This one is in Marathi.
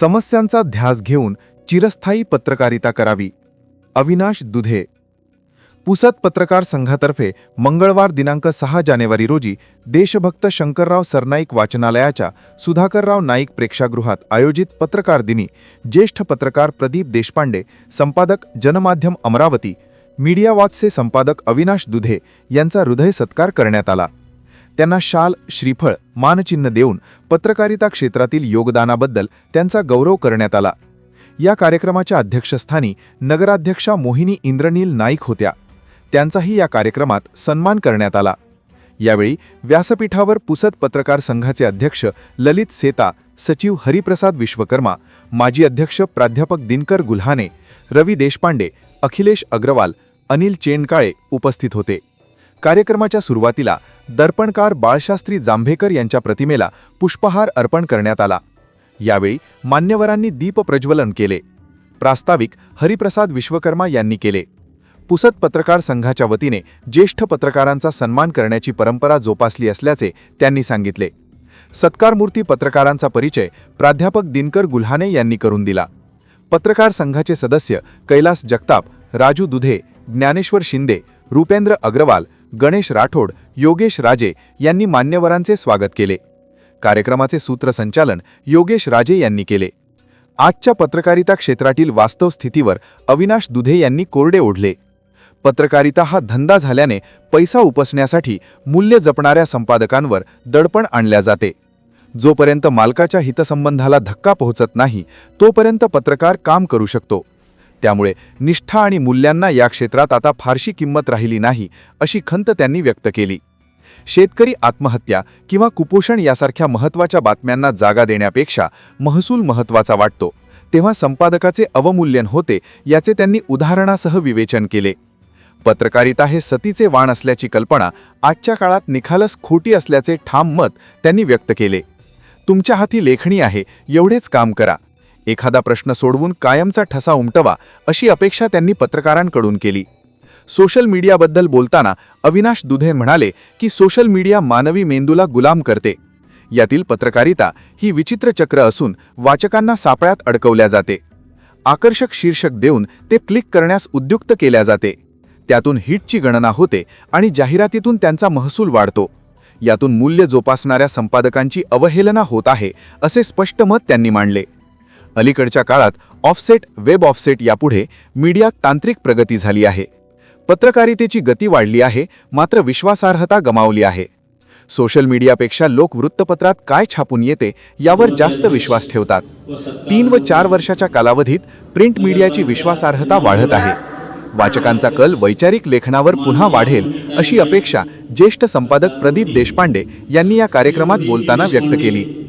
समस्यांचा ध्यास घेऊन चिरस्थायी पत्रकारिता करावी. अविनाश दुधे. पुसद पत्रकार संघातर्फे मंगळवार दिनांक सहा जानेवारी रोजी देशभक्त शंकरराव सरनाईक वाचनालयाच्या सुधाकरराव नाईक प्रेक्षागृहात आयोजित पत्रकार दिनी ज्येष्ठ पत्रकार प्रदीप देशपांडे संपादक जनमाध्यम अमरावती मीडिया संपादक अविनाश दुधे यांचा हृदय सत्कार करण्यात आला. त्यांना शाल श्रीफळ मानचिन्ह देऊन पत्रकारिता क्षेत्रातील योगदानाबद्दल त्यांचा गौरव करण्यात आला. या कार्यक्रमाच्या अध्यक्षस्थानी नगराध्यक्षा मोहिनी इंद्रनील नाईक होत्या. त्यांचाही या कार्यक्रमात सन्मान करण्यात आला. यावेळी व्यासपीठावर पुसद पत्रकार संघाचे अध्यक्ष ललित सेता सचिव हरिप्रसाद विश्वकर्मा माजी अध्यक्ष प्राध्यापक दिनकर गुल्हाने रवी देशपांडे अखिलेश अग्रवाल अनिल चेनकाळे उपस्थित होते. कार्यक्रमाच्या सुरुवातीला दर्पणकार बाळशास्त्री जांभेकर यांच्या प्रतिमेला पुष्पहार अर्पण करण्यात आला. यावेळी मान्यवरांनी दीपप्रज्वलन केले. प्रास्ताविक हरिप्रसाद विश्वकर्मा यांनी केले. पुसद पत्रकार संघाच्या वतीने ज्येष्ठ पत्रकारांचा सन्मान करण्याची परंपरा जोपासली असल्याचे त्यांनी सांगितले. सत्कारमूर्ती पत्रकारांचा परिचय प्राध्यापक दिनकर गुल्हाने यांनी करून दिला. पत्रकार संघाचे सदस्य कैलास जगताप राजू दुधे ज्ञानेश्वर शिंदे रुपेंद्र अग्रवाल गणेश राठोड योगेश राजे यांनी मान्यवरांचे स्वागत केले. कार्यक्रमाचे सूत्रसंचालन योगेश राजे यांनी केले. आजच्या पत्रकारिता क्षेत्रातील वास्तव स्थितीवर अविनाश दुधे यांनी कोरडे ओढले. पत्रकारिता हा धंदा झाल्याने पैसा उपसण्यासाठी मूल्य जपणाऱ्या संपादकांवर दडपण आणल्या जाते. जोपर्यंत मालकाच्या हितसंबंधाला धक्का पोहोचत नाही तोपर्यंत पत्रकार काम करू शकतो. त्यामुळे निष्ठा आणि मूल्यांना या क्षेत्रात आता फारशी किंमत राहिली नाही अशी खंत त्यांनी व्यक्त केली. शेतकरी आत्महत्या किंवा कुपोषण यासारख्या महत्त्वाच्या बातम्यांना जागा देण्यापेक्षा महसूल महत्त्वाचा वाटतो तेव्हा संपादकाचे अवमूल्यन होते याचे त्यांनी उदाहरणासह विवेचन केले. पत्रकारिता हे सतीचे वाण असल्याची कल्पना आजच्या काळात निखालस खोटी असल्याचे ठाम मत त्यांनी व्यक्त केले. तुमच्या हाती लेखणी आहे एवढेच काम करा. एखादा प्रश्न सोडवून कायमचा ठसा उमटवा अशी अपेक्षा त्यांनी पत्रकारांकडून केली. सोशल मीडियाबद्दल बोलताना अविनाश दुधे म्हणाले की सोशल मीडिया मानवी मेंदूला गुलाम करते. यातील पत्रकारिता ही विचित्र चक्र असून वाचकांना सापळ्यात अडकवल्या जाते. आकर्षक शीर्षक देऊन ते क्लिक करण्यास उद्युक्त केल्या जाते. त्यातून हिटची गणना होते आणि जाहिरातीतून त्यांचा महसूल वाढतो. यातून मूल्य जोपासणाऱ्या संपादकांची अवहेलना होत आहे असे स्पष्ट मत त्यांनी मांडले. अलीकडच्या काळात ऑफसेट वेब ऑफसेट यापुढे मीडियात तांत्रिक प्रगती झाली आहे. पत्रकारितेची गती वाढली आहे मात्र विश्वासार्हता गमावली आहे. सोशल मीडियापेक्षा लोक वृत्तपत्रात काय छापून येते यावर जास्त विश्वास ठेवतात. तीन व चार वर्षाच्या कालावधीत प्रिंट मीडियाची विश्वासार्हता वाढत आहे. वाचकांचा कल वैचारिक लेखनावर पुन्हा वाढेल अशी अपेक्षा ज्येष्ठ संपादक प्रदीप देशपांडे यांनी या कार्यक्रमात बोलताना व्यक्त केली.